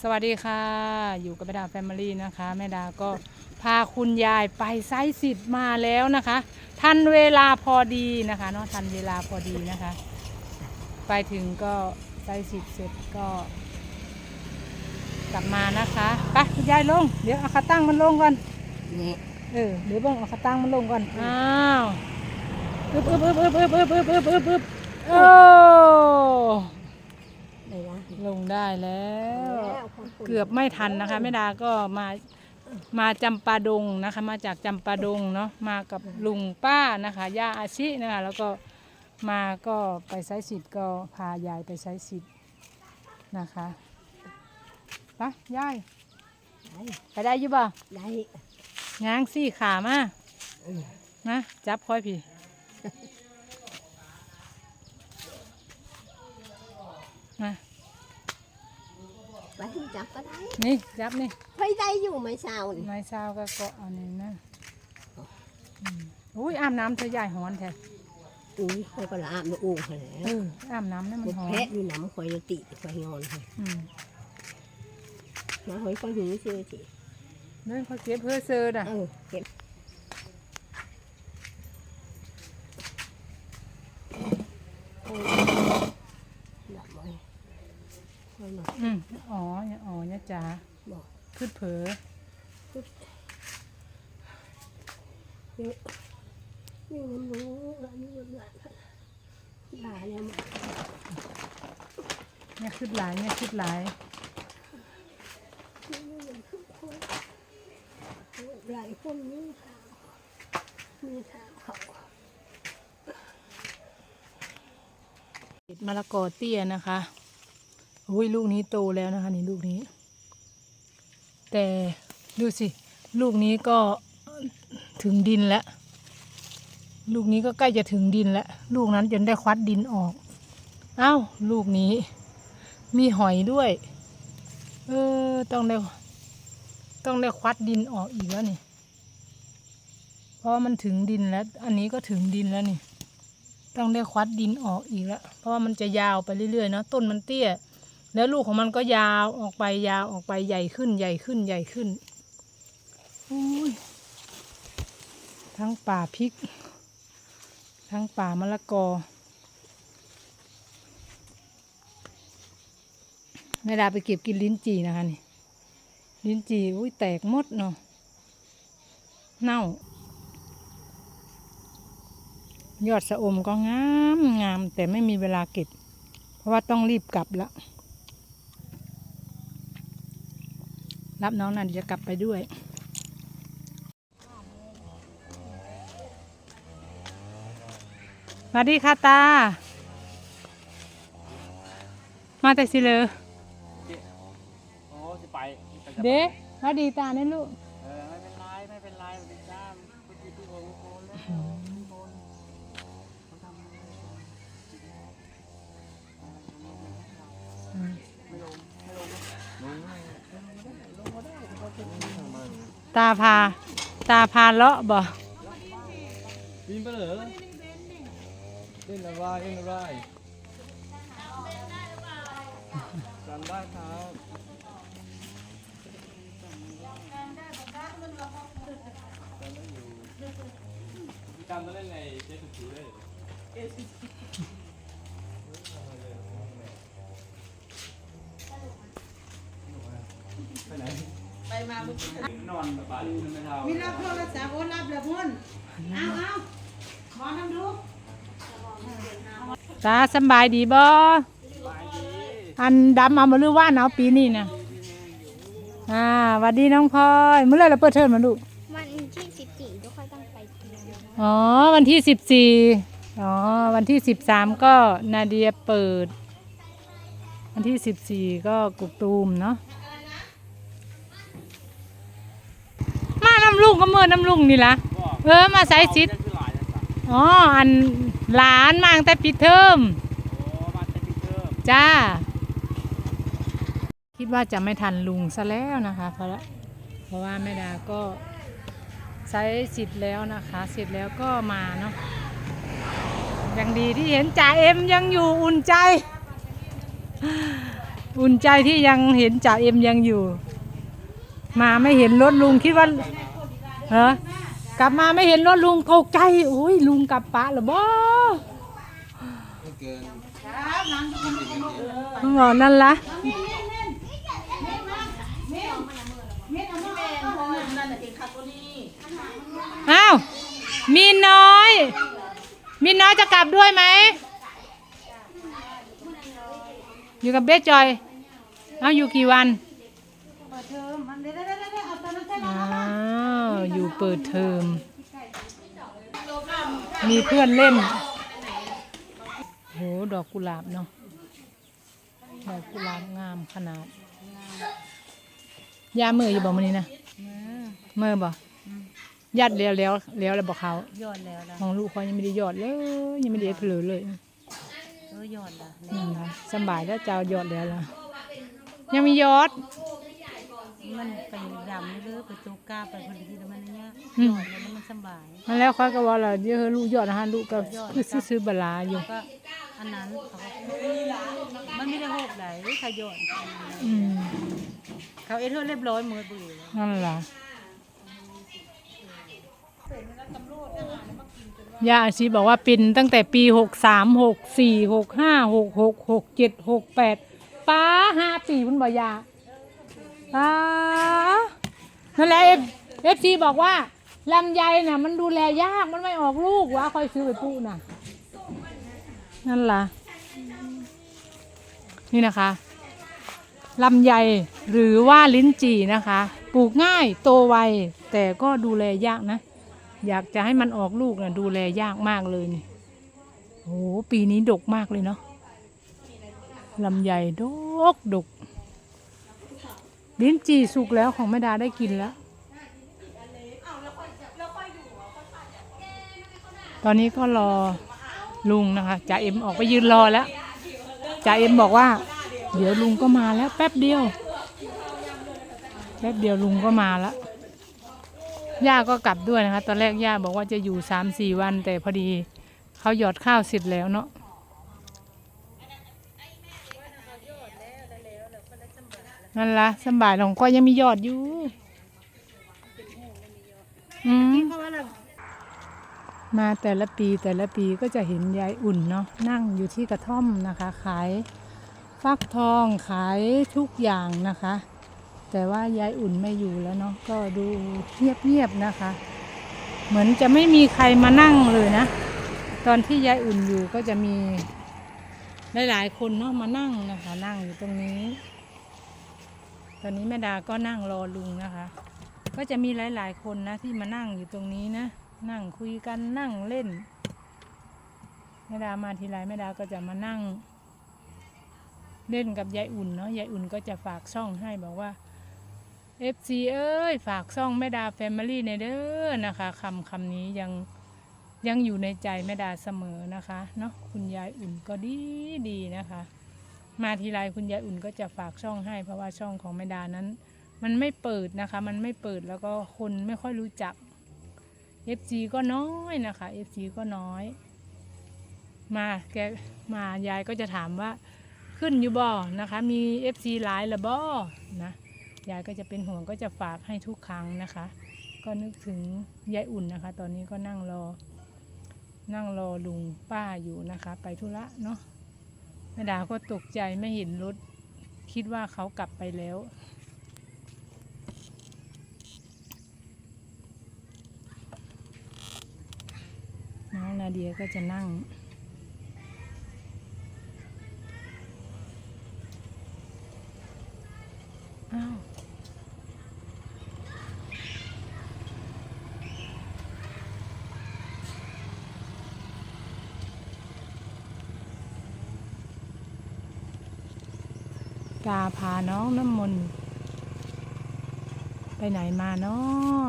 สวัสดีค่ะ อยู่กับแม่ดาแฟมิลี่นะคะแม่ดาก็พาคุณยายไปไซส์สิบมาแล้วนะคะ ทันเวลาพอดีนะคะเนาะทันเวลาพอดีนะคะ ไปถึงก็ไซส์สิบเสร็จก็กลับมานะคะไปคุณยายลง เดี๋ยวเอาขาตั้งมันลงก่อนนี่เออเดี๋ยวเบิ่งเอาขาตั้งมันลงก่อนอ้าวอึบอึบอึบอึบอึบอึบอึบอึบอึบอึบโอ้ไหนนะ ลงได้แล้วแล้วคนปุ่นเกือบไม่ทันนะคะแม่ดาก็มามาจำปาดงนะคะ มาจากจำปาดงเนาะมากับลุงป้านะคะย่าอาชินะคะ แล้วก็มาก็ไปไซส์สิทธิ์ก็พายายไปไซส์สิทธิ์นะคะไปยายได้ไปได้อยุบ่ได้ง้างสี่ขามาเออนะจับค่อยพี่นะ ไปที่จับก็ได้นี่จับนี่ไปได้อยู่ไหมเช้านี่ไม้เช้าก็เกาะอันนี้นะอืมอุ้ยอาบน้ำเธอใหญ่หอนแท้อุ้ยคอยก็ละอาบน้ำอู้เขาแล้เอวออาบน้ำนี่มันหอนแพะอยู่น้ำคอยจะติคอยงอนค่ะอืมมาคอยคอยหิวซื้อสิเดินเขาเก็บเพื่อซื้อน่ะเออเก็บโอ้ยหลับไว้คอยหลับ อืมอ๋อเนี่ยอ๋อเนี่ยจ๋าบอกพืดเผลอนี่นี่มันรู้แล้วนี่มันหลานหลานเนี่ยมันเนี่ยคืดหลายเนี่ยคืดหลายหลายคนมีทางมีทางเขามะละกอเตี้ยนะคะ อุ้ยลูกนี้โตแล้วนะคะนี่ลูกนี้ แต่ดูสิ ลูกนี้ก็ถึงดินแล้ว ลูกนี้ก็ใกล้จะถึงดินแล้ว ลูกนั้นจนได้ควัดดินออกเอ้าลูกนี้ มีหอยด้วย เออต้องได้ต้องได้ควัดดินออกอีกแล้วนี่เพราะมันถึงดินแล้ว อันนี้ก็ถึงดินแล้วนี่ต้องได้ควัดดินออกอีกแล้ว เพราะว่ามันจะยาวไปเรื่อยๆเนาะต้นมันเตี้ย แล้วลูกของมันก็ยาวออกไปยาวออกไปใหญ่ขึ้นใหญ่ขึ้นใหญ่ขึ้นอุ้ยทั้งป่าพริก ทั้งป่ามะละกอแม่ดาไปเก็บกินลิ้นจี่นะคะนี่ ลิ้นจี่อุ้ยแตกหมดเนาะเน่า ยอดสะอมก็งามงามแต่ไม่มีเวลาเก็บ เพราะว่าต้องรีบกลับละ รับน้องนันจะกลับไปด้วยสวัสดีค่ะตา มาแต่สิเลยโอ้สิไปไปจะเด้สวัสดีตาเนี่ยลูก เออไม่เป็นไรไม่เป็นไรเป็นจ้ามพุทธิทุกองค์โคนแล้วโคนเขาทำไม่ลงไม่ลงลงไม่ลงไม่ได้เขาเป็นทางมัน ตาพา ตาพาเลาะบ่บินไปเหรอเล่นอะไรเล่นอะไรจำได้ครับจำได้อยู่จำได้เล่นในเจ๊สุดๆเลย ไปไหน ไป มาเมื่อกี้นอนแบบบ้านไม่เท่ามีรับโทรศัพท์โอ้รับแล้วพุ่นเอาเอาขอทำดูตาสำบายดีบ่อันดำเอามาลือว่านเอาปีนี้นะอ่าหวัดดีน้องพลอยเมื่อไรเราเปิดเทอมมาลูกวันที่สิบสี่ทุกคนต้องไปเรียนอ๋อวันที่สิบสี่อ๋อวันที่สิบสามก็นาเดียเปิด วันที่สิบสี่ก็กุกตูมเนาะ มาน้ำลุงก็เมื่อน้ำลุงนี่ละเออมาใส่ซิดคือหลายจังสันอ๋ออันหลานมาตั้งแต่ปิดเทอมโอ้มาแต่ปีเทอมจ้า คิดว่าจะไม่ทันลุงซะแล้วนะคะเพราะเพราะว่าแม่ดาก็ใช้สิทธิ์แล้วนะคะเสร็จแล้วก็มาเนาะยังดีที่เห็นจ่าเอ็มยังอยู่อุ่นใจ อุ่นใจที่ยังเห็นจ่าเอ็มยังอยู่ มาไม่เห็นรถลุงคิดว่า เหรอกลับมาไม่เห็นรถลุงตกใจโอ้ยลุงกลับปะเหรอบ่ครับน้ำจะกินอนนั่นละเม่นเม่นเม่นเม่นมานเม่นเอามาเอามานั่นน่ะเก่งคักตัวนี้อ้าวมีนน้อย มีนน้อยจะกลับด้วยไหม อยู่กับเบสจอย เอาอยู่กี่วัน เปิดเทอม มีเพื่อนเล่นโหดอกกุหลาบเนาะดอกกุหลาบงามขนาด ยาเมื่ออยู่บ่มันนี้นะเมื่อบ่ยัดแล้วแล้วแล้วแล้วบอกเขายอดแล้วนะของลูกเขายังไม่ได้ยอดเลยยังไม่ได้เผลอเลยเออยอดละนั่นค่ะสำบายแล้วเจ้ายอดแล้วล่ะยังมียอด มันไปดำเลือไปตุกกาไปพอดีแล้วมันเนี้ยอืยมอดแล้วมันสบายนั่นแล้วเขาก็ว่าล่ะเดี๋ยวลูกยอดนะฮะลูกก็คือซื้อๆบลาอยู่ก็อันนั้นเขาก็มันไม่ได้โหกไหนใครยอดอืมเขาเอเธอร์เรียบร้อยมือบุยนั่นล่ะย่าอาชีบอกว่าปินตั้งแต่ปีหกสามหกสี่หกห้าหกหกหกเจ็ดหกแปดป้าห้าปีมันบอกยา ป้านั่นแหละเอฟซีบอกว่าลำไยน่ะ มันดูแลยากมันไม่ออกลูกวะคอยซื้อไปปลูกน่ะ นั่นล่ะ นี่นะคะลำไยหรือว่าลิ้นจี่นะคะ ปลูกง่ายโตไวแต่ก็ดูแลยากนะ อยากจะให้มันออกลูกนะดูแลยากมากเลยนี่โอ้โหปีนี้ดกมากเลยเนาะลำไยดกดก ลิ้นจี่สุกแล้วของแม่ดาได้กินแล้ว ตอนนี้ก็รอลุงนะคะจ่าเอ็มออกไปยืนรอแล้วจ่าเอ็มบอกว่า เดี๋ยวลุงก็มาแล้ว แป๊บเดียว แป๊บเดียวลุงก็มาแล้วย่าก็กลับด้วยนะคะ ตอนแรกย่าบอกว่าจะอยู่สามสี่วัน แต่พอดีเขาหยอดข้าวเสร็จแล้วเนาะ นั่นละสำบายของก็ยังมียอดอยู่ อืมมาแต่ละปีแต่ละปีก็จะเห็นยายอุ่นเนาะนั่งอยู่ที่กระท่อมนะคะ ขายฟักทองขายทุกอย่างนะคะ แต่ว่ายายอุ่นไม่อยู่แล้วเนาะก็ดูเงียบๆนะคะ เหมือนจะไม่มีใครมานั่งเลยนะ ตอนที่ยายอุ่นอยู่ก็จะมีหลายๆคนเนาะมานั่งนะคะ นั่งอยู่ตรงนี้ ตอนนี้แม่ดาก็นั่งรอลุงนะคะ ก็จะมีหลาย ๆ คนนะที่มานั่งอยู่ตรงนี้นะ นั่งคุยกันนั่งเล่น แม่ดามาทีไรแม่ดาก็จะมานั่ง เล่นกับยายอุ่นเนาะ ยายอุ่นก็จะฝากช่องให้บอกว่า FC เอ้ย ฝากช่องแม่ดาแฟมิลี่ในเด้อนะคะคำคำนี้ยังยังอยู่ในใจแม่ดาเสมอนะคะ เนาะคุณยายอุ่นก็ดีดีนะคะ มาทีไรคุณยายอุ่นก็จะฝากช่องให้ เพราะว่าช่องของแม่ดานั้น มันไม่เปิดนะคะ มันไม่เปิดแล้วก็คนไม่ค่อยรู้จัก FC ก็น้อยนะคะ FC ก็น้อย มาแกมายายก็จะถามว่าขึ้นอยู่บ่นะคะ มี FC หลายรือบ่นะยายก็จะเป็นห่วงก็จะฝากให้ทุกครั้งนะคะ ก็นึกถึงยายอุ่นนะคะ ตอนนี้ก็นั่งรอ นั่งรอลุงป้าอยู่นะคะ ไปธุระเนาะ แม่ดาก็ตกใจไม่เห็นรถ คิดว่าเขากลับไปแล้ว น้องนาเดียก็จะนั่ง อ้าว ตาพาน้องน้ำมนต์ไปไหนมาเนาะ